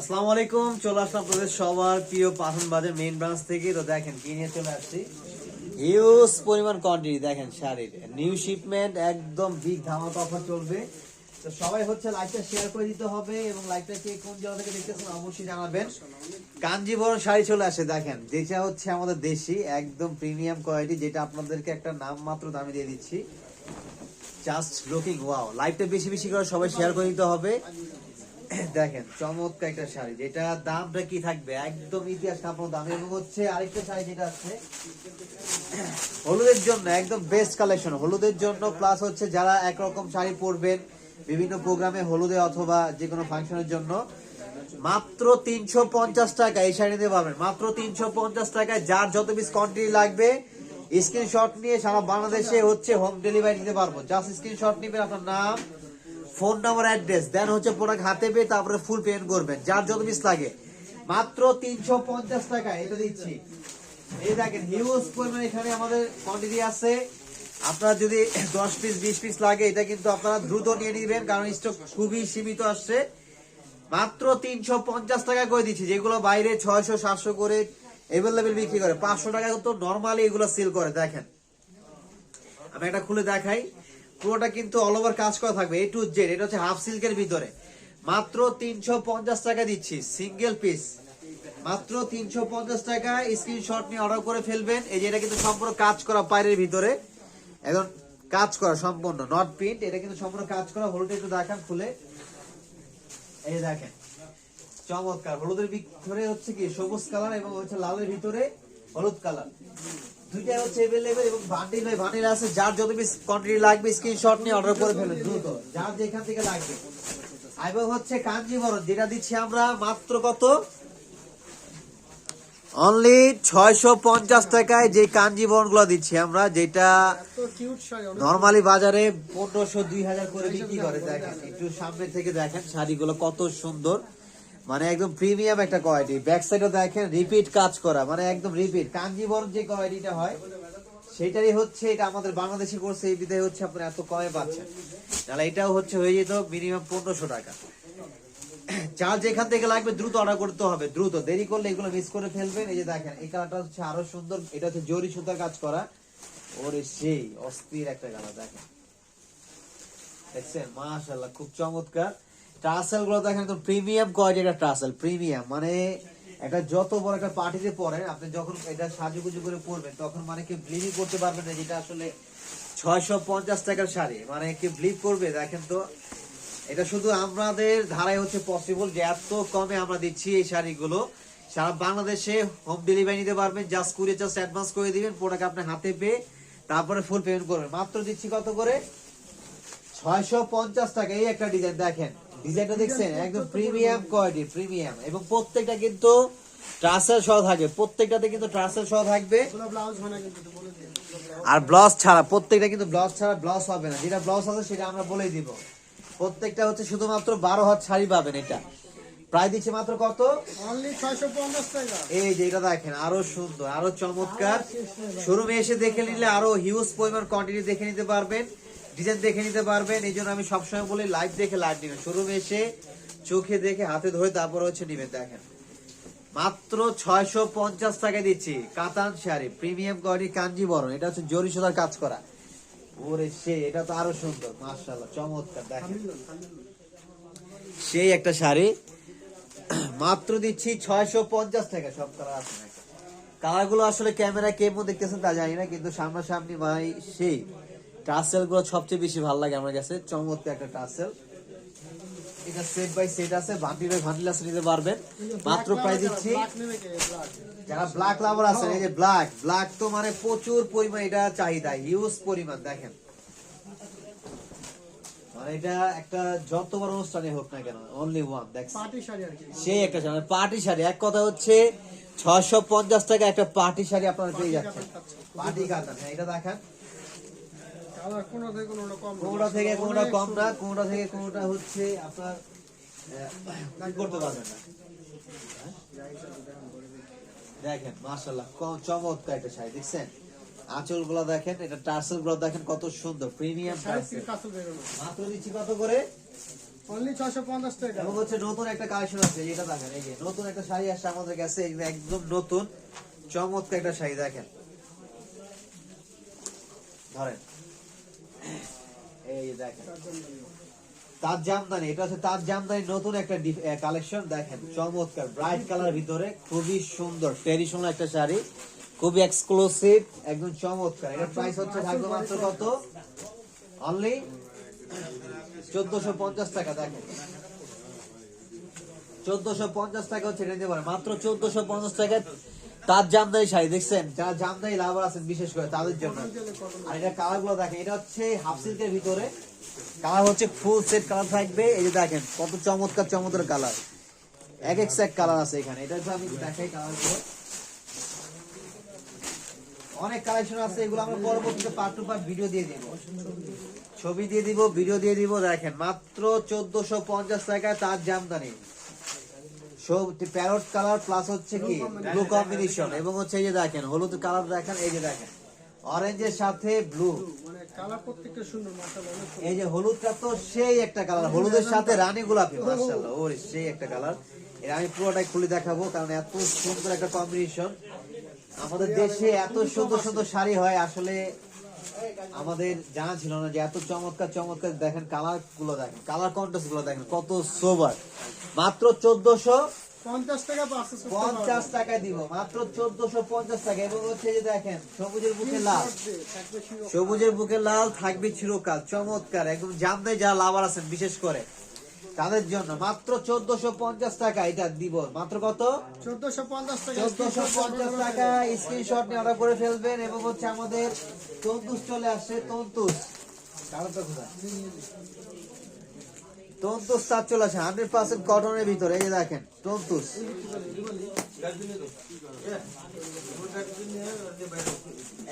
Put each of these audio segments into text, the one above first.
আসসালামু আলাইকুম, চলে আসলাম আপনাদের সবার প্রিয় পাথন বাজার মেইন ব্রাঞ্চ থেকে। তো দেখেন, কি নিয়ে চলে আসছি? হিউজ পরিমাণ কোয়ান্টিটি দেখেন শাড়ির। নিউ শিপমেন্ট একদম বিগ ধামাকা অফার চলবে। তো সবাই হচ্ছে লাইভটা শেয়ার করে দিতে হবে এবং লাইভটা কে কোন জায়গা থেকে দেখতেছেন অবশ্যই জানাবেন। কাঞ্জিবরম শাড়ি চলে আসে, দেখেন। যেটা হচ্ছে আমাদের দেশি, একদম প্রিমিয়াম কোয়ালিটি যেটা আপনাদেরকে একটা নাম মাত্র দামে দিয়ে দিচ্ছি। জাস্ট লুকিং ওয়াও লাইভটা বেশি বেশি করে সবাই শেয়ার করে দিতে হবে। দেখেন, চমৎকার একটা শাড়ি, যেটা দামটা কি থাকবে? একদম ইতিহাস কাপড় দাম। এবং হচ্ছে আরেকটা শাড়ি যেটা আছে, হলুদের জন্য, একদম বেস্ট কালেকশন হলুদের জন্য প্লাস হচ্ছে যারা একরকম শাড়ি পরবেন, বিভিন্ন প্রোগ্রামে হলুদে অথবা যে কোনো ফাংশনের জন্য, মাত্র তিনশো পঞ্চাশ টাকা এই শাড়ি নিতে পারবেন। মাত্র তিনশো পঞ্চাশ টাকায় যার যত পিস কোয়ান্টিটি লাগবে স্ক্রিনশট নিয়ে সারা বাংলাদেশে হচ্ছে হোম ডেলিভারি দিতে পারব। জাস্ট স্ক্রিনশট নেবেন, আপনার নাম ফোন নাম্বার, অ্যাড্রেস দেন হচ্ছে প্রোডাক্ট হাতে পেয়ে তারপরে ফুল পেমেন্ট করবেন। যার যত পিস লাগে। মাত্র তিনশো পঞ্চাশ টাকা, এটা দিচ্ছি। এই দেখেন হিউজ পরিমাণ এখানে আমাদের কোয়ান্টিটি আছে। আপনার যদি দশ পিস বিশ পিস লাগে, এটা কিন্তু আপনারা দ্রুত নিয়ে নিবেন, কারণ স্টক খুবই সীমিত আসছে। মাত্র তিনশো পঞ্চাশ টাকা করে দিচ্ছি, যেগুলো বাইরে ছয়শো, সাতশো করে এভেলেবেল বিক্রি করে। পাঁচশো টাকা তো নর্মালি এগুলো সেল করে, দেখেন। আমি একটা খুলে দেখাই। পুরোটা কিন্তু অল ওভার কাজ করা থাকবে এ টু জেড এটা হচ্ছে হাফ সিল্কের ভিতরে। মাত্র তিনশো পঞ্চাশ টাকা দিচ্ছি সিঙ্গেল পিস মাত্র তিনশো পঞ্চাশ টাকা স্ক্রিনশট নিয়ে অর্ডার করে ফেলবেন। এই যে এটা কিন্তু সম্পূর্ণ কাজ করা পায়ের ভিতরে। এখন কাজ করা সম্পূর্ণ নট প্রিন্ট এটা কিন্তু সম্পূর্ণ কাজ করা। হলুদ একটু দেখান খুলে। এই দেখেন, চমৎকার। হলুদের ভিতরে হচ্ছে কি? সবুজ কালার এবং হচ্ছে লালের ভিতরে হলুদ কালার দুইটা হচ্ছে अवेलेबल এবং বান্ডিল বাই বান্ডিল আছে যার যত পিস কোয়ান্টিটি লাগবে স্ক্রিনশট নিয়ে অর্ডার করে ফেলুন দ্রুত যার যেখান থেকে লাগবে এবং হচ্ছে কাঞ্জিবরম যেটা দিচ্ছি আমরা মাত্র কত অনলি ছয়শো পঞ্চাশ টাকায় যে কাঞ্জিবরম গুলো দিচ্ছি আমরা যেটা নর্মালি বাজারে পনেরোশো দুই হাজার করে বিক্রি করে দেখেন একটু সামনে থেকে দেখেন শাড়িগুলো কত সুন্দর মানে একদম প্রিমিয়াম একটা কোয়ালিটি ব্যাক সাইডও দেখেন রিপিট কাজ করা মানে একদম রিপিট কাঞ্জিবরম যে কোয়ালিটিটা হয় সেটাই হচ্ছে এটা আমাদের বাংলাদেশে করছে এই বিধায় হচ্ছে আপনারা এত কমে পাচ্ছেন তাহলে এটাও হচ্ছে হয়ে যেত মিনিমাম পনেরোশো টাকা। যার যেখান থেকে লাগবে দ্রুত অর্ডার করতে হবে, দ্রুত। দেরি করলে এগুলো মিস করে ফেলবেন। এই যে দেখেন, এই কালারটা হচ্ছে আরও সুন্দর, এটা হচ্ছে জরি সুতার কাজ করা। ওরে সেই, অস্থির একটা কালার দেখেন। দেখছেন? মাশাআল্লাহ, খুব চমৎকার। টাসেলগুলো দেখেন একদম প্রিমিয়াম কোয়ালিটি একটা ট্রাসেল প্রিমিয়াম মানে এটা যত বড় একটা পার্টিতে পরেন আপনি যখন এটা সাজুগুজু করে পরবেন, তখন মানে কি ব্লিভই করতে পারবেন না যেটা আসলে ছয়শো পঞ্চাশ টাকার শাড়ি। মানে কি ব্লিভ করবে, দেখেন তো। এটা শুধু আমাদের ধারায় হচ্ছে পসিবল যে এত কমে আমরা দিচ্ছি এই শাড়িগুলো। সারা বাংলাদেশে হোম ডেলিভারি নিতে পারবেন জাস্ট কুড়িয়ে জাস্ট অ্যাডভান্স করে দিবেন প্রোডাক্ট আপনি হাতে পেয়ে তারপরে ফুল পেমেন্ট করবেন। মাত্র দিচ্ছি কত করে? ছয়শো পঞ্চাশ টাকা, এই একটা ডিজাইন দেখেন। ডিজাইনটা দেখছেন? একদম প্রিমিয়াম কোয়ালিটি প্রিমিয়াম এবং প্রত্যেকটা কিন্তু ট্রাসেল সহ থাকবে। প্রত্যেকটাতে কিন্তু ট্রাসেল সহ থাকবে। আর ব্লাউজ ছাড়া প্রত্যেকটা কিন্তু ব্লাউজ ছাড়া ব্লাউজ হবে না। যেটা ব্লাউজ আছে সেটা আমরা বলেই দিব। প্রত্যেকটা হচ্ছে শুধুমাত্র বারো হাত শাড়ি পাবেন এটা। প্রায় দিচ্ছে মাত্র কত? এই যে এটা দেখেন আরও সুন্দর আরও চমৎকার। শোরুমে এসে দেখে নিলে আরও হিউজ পরিমাণ কোয়ান্টিটি দেখে নিতে পারবেন। ডিজাইন দেখে নিতে পারবেন। এই জন্য আমি সবসময় বলি লাইভ দেখে লাইভ নেবেন। শোরুমে এসে চোখে দেখে, হাতে ধরে তারপর হচ্ছে নিবেন, দেখেন। মাত্র ছয়শো পঞ্চাশ টাকা দিচ্ছি। কাতান শাড়ি প্রিমিয়াম কোয়ালিটি কাঞ্জিবরম এটা হচ্ছে জরি সুতার কাজ করা। ওরে সে, এটা তো আরও সুন্দর মার্শাল্লাহ চমৎকার, দেখেন। সেই একটা শাড়ি। মাত্র দিচ্ছি ছয়শো পঞ্চাশ টাকা, সব আছে নাকি কালার আসলে ক্যামেরা কেমন দেখতেছেন তা জানি না, কিন্তু সামনাসামনি ভাই, সেই। টাসেলগুলো সবচেয়ে বেশি ভালো লাগে আমার কাছে। চমৎকার একটা টাসেল। এটা সেট বাই সেট আছে বান্ডিল বাই বান্ডিল আছে নিতে পারবেন। মাত্র প্রাইস দিচ্ছি। যারা ব্ল্যাক লাভার আছে এই যে ব্ল্যাক ব্ল্যাক তো মানে প্রচুর পরিমাণ এটা চাহিদা হিউজ পরিমাণ দেখেন। মানে এটা একটা যত বড় অনুষ্ঠানে হোক না কেন অনলি ওয়ান দেখ সেই একটা শাড়ি পার্টি শাড়ি। এক কথা হচ্ছে ছয়শো পঞ্চাশ টাকা একটা পার্টি শাড়ি আপনারা পেয়ে যাচ্ছেন। পার্টি কাতান হ্যাঁ এটা দেখেন। কোনটা থেকে কোনটা কম না কোনটা থেকে কোনটা হচ্ছে আপনার করতে পারবেন না? দেখেন চমৎকার একটা শাড়ি দেখছেন? আঁচলগুলো দেখেন এটা টার্সেলগুলো দেখেন কত সুন্দর প্রিমিয়াম মাত্র দিচ্ছি কত করে? নতুন একটা কালেকশন আছে যেটা দেখেন এই যে নতুন একটা শাড়ি আসছে আমাদের কাছে একদম নতুন চমৎকার একটা শাড়ি দেখেন। ধরেন তার জামদানি, এটা হচ্ছে তার জামদানি নতুন একটা কালেকশন দেখেন, চমৎকার। ব্রাইট কালার ভিতরে, খুবই সুন্দর ট্রেডিশনাল একটা শাড়ি। খুবই এক্সক্লুসিভ একদম চমৎকার। এটার প্রাইস হচ্ছে থাকবে মাত্র কত? অনলি চোদ্দশো পঞ্চাশ টাকা, দেখেন। চোদ্দশো পঞ্চাশ টাকা হচ্ছে নিতে পারেন। মাত্র চোদ্দশো পঞ্চাশ টাকায় তার জামদানি শাড়ি দেখছেন? যারা জামদানি লাভার আছেন বিশেষ করে তাদের জন্য। আর এটা কালারগুলো দেখেন এটা হচ্ছে হাফ সিল্কের ভিতরে। কালার হচ্ছে ফুল সেট কালার থাকবে। এই যে দেখেন কত চমৎকার চমৎকার কালার। এক এক সেট কালার আছে এখানে। এটা হচ্ছে আমি দেখাই কালারগুলো অনেক কালেকশন আছে এগুলো আমরা পরবর্তীতে পার্ট টু পার্ট ভিডিও দিয়ে দিব। ছবি দিয়ে দিব ভিডিও দিয়ে দিব। দেখেন মাত্র চোদ্দশো পঞ্চাশ টাকায় তার জামদানি। প্যারট কালার প্লাস হচ্ছে কি ব্লু কম্বিনেশন এবং হচ্ছে এই যে দেখেন, হলুদ কালার দেখেন, এই যে দেখেন। অরেঞ্জের সাথে ব্লু। এই যে হলুদটা তো সেই একটা কালার হলুদের সাথে রানী গোলাপি সেই একটা কালারের আমি পুরোটাই খুলে দেখাবো, কারণ এত সুন্দর একটা কম্বিনেশন আমাদের দেশে এত সুন্দর সুন্দর শাড়ি হয়, আসলে আমাদের জানা ছিল না যে এত চমৎকার চমৎকার দেখেন কালারগুলো দেখেন কালার কন্ট্রাস্টগুলো দেখেন কত সোবার মাত্র চোদ্দশো পঞ্চাশ টাকা দিব মাত্র চোদ্দশো পঞ্চাশ টাকা। এবং হচ্ছে যে দেখেন সবুজের বুকে লাল। সবুজের বুকে লাল থাকবে চিরকাল চমৎকার। একদম জামদাই যারা লাভার আছেন বিশেষ করে। তাদের জন্য মাত্র চোদ্দশো পঞ্চাশ টাকা এটা দিব। মাত্র কত? চোদ্দশো পঞ্চাশ টাকা চোদ্দশো পঞ্চাশ টাকা স্ক্রিনশট নিয়ে অর্ডার করে ফেলবেন এবং হচ্ছে আমাদের তন্তুস চলে আসছে তন্তুস? তন্তুস তার চলে আসে হান্ড্রেড পার্সেন্ট কটনের ভিতরে এই যে দেখেন তন্তুস।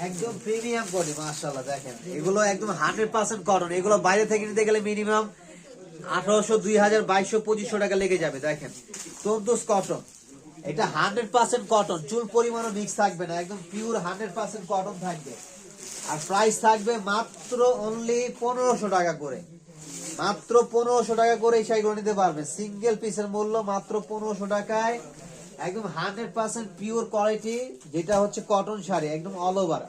একদম প্রিমিয়াম কোয়ালিটি মাশাআল্লাহ দেখেন। এগুলো একদম হান্ড্রেড পার্সেন্ট কটন এগুলো বাইরে থেকে নিতে গেলে মিনিমাম আঠারোশো দুই হাজার বাইশশো, পঁচিশশো টাকা লেগে যাবে, দেখেন। তন্তুস কটন এটা হান্ড্রেড পার্সেন্ট কটন চুল পরিমাণও মিক্স থাকবে না, একদম পিওর হান্ড্রেড পার্সেন্ট কটন থাকবে। আর প্রাইস থাকবে মাত্র অনলি পনেরোশো টাকা করে। মাত্র পনেরোশো টাকা করে এই শাড়িগুলো নিতে পারবেন। সিঙ্গেল পিসের মূল্য মাত্র পনেরোশো টাকায়। একদম হান্ড্রেড পার্সেন্ট পিওর কোয়ালিটি যেটা হচ্ছে কটন শাড়ি, একদম অল ওভার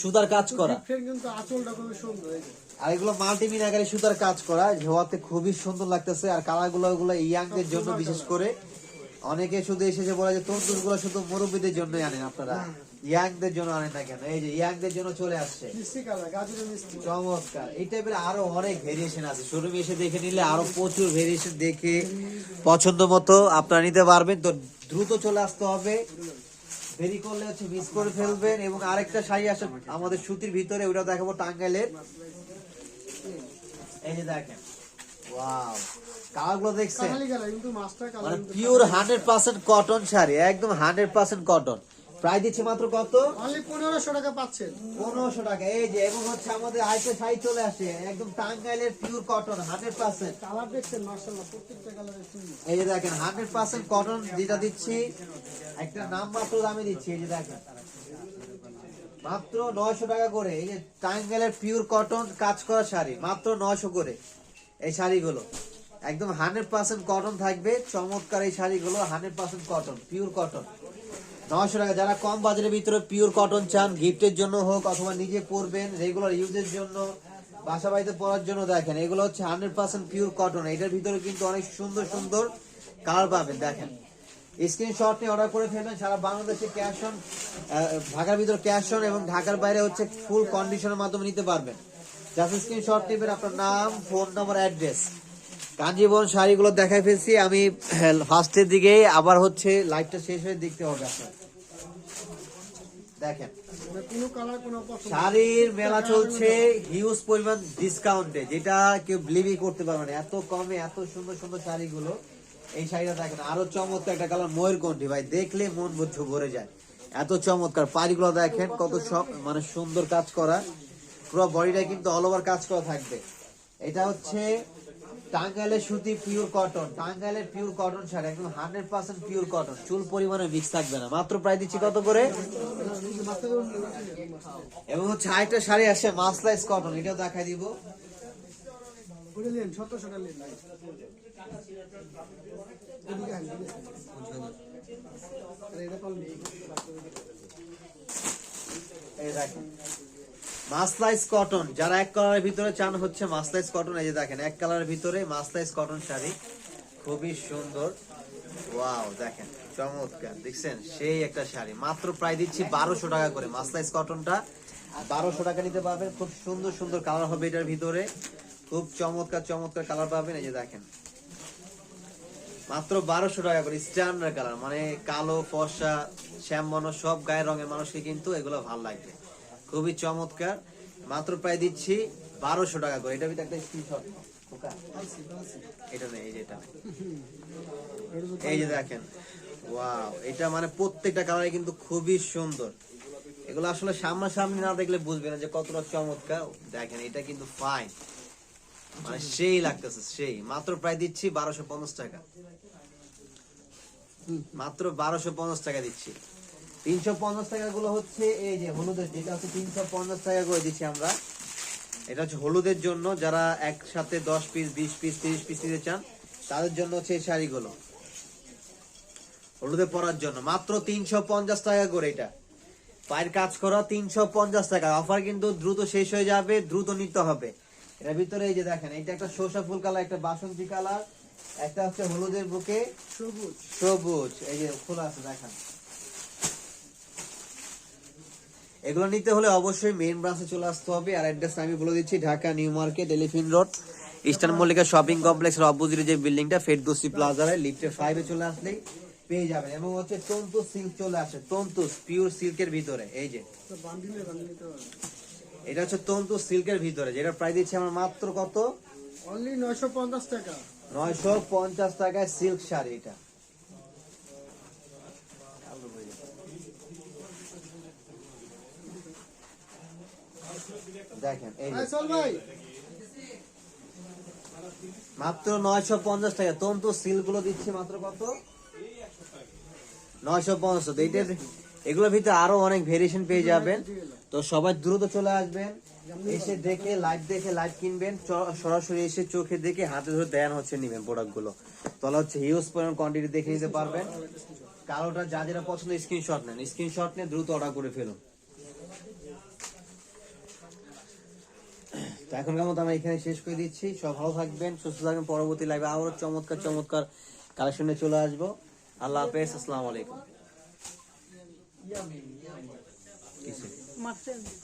সুতার কাজ করা। কিন্তু আঁচলটা খুবই সুন্দর। আর এগুলো মাল্টি মিনাকারি সুতার কাজ করা ধোয়াতে খুবই সুন্দর লাগতেছে। আর কালারগুলো ওগুলো ইয়াংদের জন্য বিশেষ করে। অনেকে শুধু এসেছে বলে যে তন্তুরগুলো শুধু মুরব্বীদের জন্যই আনেন আপনারা। ইয়াংদের জন্য আনেন না কেন? এই যে ইয়াংদের জন্য চলে আসছে। চমৎকার। এই টাইপের আরও অনেক ভেরিয়েশন আছে। শোরুমে এসে দেখে নিলে আরও প্রচুর ভেরিয়েশন দেখে পছন্দ মতো আপনারা নিতে পারবেন। তো দ্রুত চলে আসতে হবে। দেরি করলে হচ্ছে মিস করে ফেলবেন। এবং আরেকটা শাড়ি আছে আমাদের সুতির ভিতরে ওটা দেখাবো টাঙ্গাইলের। এই যে দেখেন। ওয়াও কালার দেখছেন? কিন্তু মাস্টার কালার মানে pure hundred percent cotton sari একদম হান্ড্রেড পার্সেন্ট কটন প্রায় দিচ্ছে মাত্র কত? অনলি পনেরোশো টাকা পাচ্ছেন। পনেরোশো টাকা। এই যে এবং হচ্ছে আমাদের আইসে শাড়ি চলে আসে একদম টাঙ্গাইলের পিওর কটন কালার দেখছেন প্রত্যেকটা সুন্দর। এই যে দেখেন হান্ড্রেড পার্সেন্ট কটন যেটা দিচ্ছি একটা নাম মাত্র দামে দিচ্ছি এই যে দেখেন। মাত্র নয়শো টাকা করে, এই যে টাঙ্গাইলের পিওর কটন কাজ করা শাড়ি, মাত্র নয়শো করে এই শাড়িগুলো। একদম হান্ড্রেড পার্সেন্ট কটন থাকবে, চমৎকার এই শাড়িগুলো hundred percent cotton pure cotton নয়শো টাকা, যারা কম বাজারের ভিতরে পিওর কটন চান গিফটের জন্য হোক অথবা নিজে পরবেন রেগুলার ইউজের জন্য, বাসা বাড়িতে পরার জন্য দেখেন, এগুলো হচ্ছে হান্ড্রেড পার্সেন্ট পিওর কটন এটার ভিতরে কিন্তু অনেক সুন্দর সুন্দর কালার পাবেন, দেখেন। স্ক্রিনশট নিয়ে অর্ডার করে ফেলবেন। সারা বাংলাদেশে ক্যাশ অন ঢাকার ভিতর ক্যাশ অন এবং ঢাকার বাইরে হচ্ছে ফুল কন্ডিশনের মাধ্যমে নিতে পারবেন। জাস্ট স্ক্রিনশট নেবেন আপনার নাম ফোন নাম্বার অ্যাড্রেস কাঞ্জিবরম শাড়িগুলো দেখাই ফেলছি। আমি ফার্স্টের দিকে আবার হচ্ছে লাইভটা শেষ হয়ে দেখতে হবে আপনার। দেখেন। শাড়ির মেলা চলছে হিউজ পরিমাণ ডিসকাউন্টে যেটা কেউ বিলিভই করতে পারবে না। এত কমে, এত সুন্দর সুন্দর শাড়িগুলো। এই শাড়িটা দেখেন, আরও চমৎকার একটা কালার ময়ূরকণ্ঠী ভাই, দেখলে মন বুঝ ভরে যায়। এত চমৎকার। পাড়িগুলো দেখেন, কত সব মানে সুন্দর কাজ করা। পুরো বডিটা কিন্তু অল ওভার কাজ করা থাকবে। এটা হচ্ছে টাঙ্গাইলের সুতি পিওর কটন টাঙ্গাইলের পিওর কটন শাড়ি, একদম হান্ড্রেড পার্সেন্ট পিওর কটন চুল পরিমাণে মিক্স থাকবে না। মাত্র প্রায় দিচ্ছি কত করে? এবং হচ্ছে আরেকটা শাড়ি আসছে, মাসলাইস কটন এটাও দেখাই দিব। মাসলাইজ কটন যারা এক কালারের ভিতরে চান হচ্ছে মাসলাইজ কটন এই যে দেখেন, এক কালারের ভিতরে মাসলাইজ কটন শাড়ি। খুবই সুন্দর। ওয়াও দেখেন, চমৎকার। দেখছেন, সেই একটা শাড়ি। মাত্র প্রায় দিচ্ছি বারোশো টাকা করে মাসলাইজ কটনটা বারোশো টাকা নিতে পারবেন, খুব সুন্দর সুন্দর কালার হবে এটার ভিতরে। খুব চমৎকার চমৎকার কালার পাবেন। এই যে দেখেন মাত্র বারোশো টাকা করে স্ট্যান্ডার্ড কালার মানে কালো, ফর্সা, শ্যামবর্ণ, সব গায়ের রঙের মানুষকে কিন্তু এগুলো ভালো লাগবে। খুবই চমৎকার। মাত্র প্রায় দিচ্ছি বারোশো টাকা করে। এটা একটা স্ক্রিনশট মানে প্রত্যেকটা কালারে কিন্তু খুবই সুন্দর। এগুলো আসলে সামনাসামনি না দেখলে বুঝবে না যে কতটা চমৎকার। দেখেন, এটা কিন্তু ফাইন মানে সেই লাগতেছে, সেই। মাত্র প্রায় দিচ্ছি বারোশো পঞ্চাশ টাকা। মাত্র বারোশো পঞ্চাশ টাকা দিচ্ছি। তিনশো পঞ্চাশ টাকা গুলো হচ্ছে এই যে হলুদের, যেটা হচ্ছে তিনশো পঞ্চাশ টাকা করে দিচ্ছি আমরা। এটা হচ্ছে হলুদের জন্য যারা একসাথে দশ পিস বিশ পিস তিরিশ পিস নিতে চান, তাদের জন্য হচ্ছে এই শাড়িগুলো। হলুদে পরার জন্য। মাত্র তিনশো পঞ্চাশ টাকা করে এটা। পায়ের কাজ করা তিনশো পঞ্চাশ টাকা। অফার কিন্তু দ্রুত শেষ হয়ে যাবে, দ্রুত নিতে হবে। এটার ভিতরে এই যে দেখেন এটা একটা সরষা ফুল কালার একটা বাসন্তী কালার একটা হচ্ছে হলুদের বুকে সবুজ। সবুজ এই যে খোলা আছে দেখেন। এগুলো নিতে হলে অবশ্যই মেইন ব্রাঞ্চে চলে আসতে হবে। আর অ্যাড্রেস আমি বলে দিচ্ছি Dhaka New Market Elephant Road Eastern Mallika shopping কমপ্লেক্সের অপোজিটে যে বিল্ডিংটা ফেরদৌসি প্লাজারে লিফটে ফাইভে চলে আসলেই পেয়ে যাবেন। এবং হচ্ছে তন্তু সিল্ক চলে আসে তন্তু পিওর সিল্কের ভিতরে এই যে। এটা হচ্ছে তন্তু সিল্কের ভিতরে যেটা প্রাইস দিচ্ছে আমার মাত্র কত? অনলি নয়শো পঞ্চাশ টাকা। নয়শো পঞ্চাশ টাকায় সিল্ক শাড়ি এটা। দেখেন এই যে, আয় চল ভাই। মাত্র নয়শো পঞ্চাশ টাকা। তন্তু সিল্কগুলো দিচ্ছে মাত্র কত? নয়শো পঞ্চাশ। এইটার এগুলোর ভিতরে আরও অনেক ভেরিয়েশন পেয়ে যাবেন। তো সবাই দ্রুত চলে আসবেন। এসে দেখে লাইভ দেখে লাইভ কিনবেন। সরাসরি এসে চোখে দেখে হাতে ধরে দেন হচ্ছে নিবেন প্রোডাক্টগুলো। তাহলে হচ্ছে হিউজ পরিমাণ কোয়ান্টিটি দেখে নিতে পারবেন। কালোটা যা যেটা পছন্দ স্ক্রিনশট নেন। স্ক্রিনশট নিয়ে দ্রুত অর্ডার করে ফেলুন। তো এখনকার মতো আমরা এখানে শেষ করে দিচ্ছি। সব ভালো থাকবেন, সুস্থ থাকবেন। পরবর্তী লাইভে আরও চমৎকার চমৎকার কালেকশনে চলে আসব। আল্লাহ হাফেজ, আসসালামু আলাইকুম। uma sangue.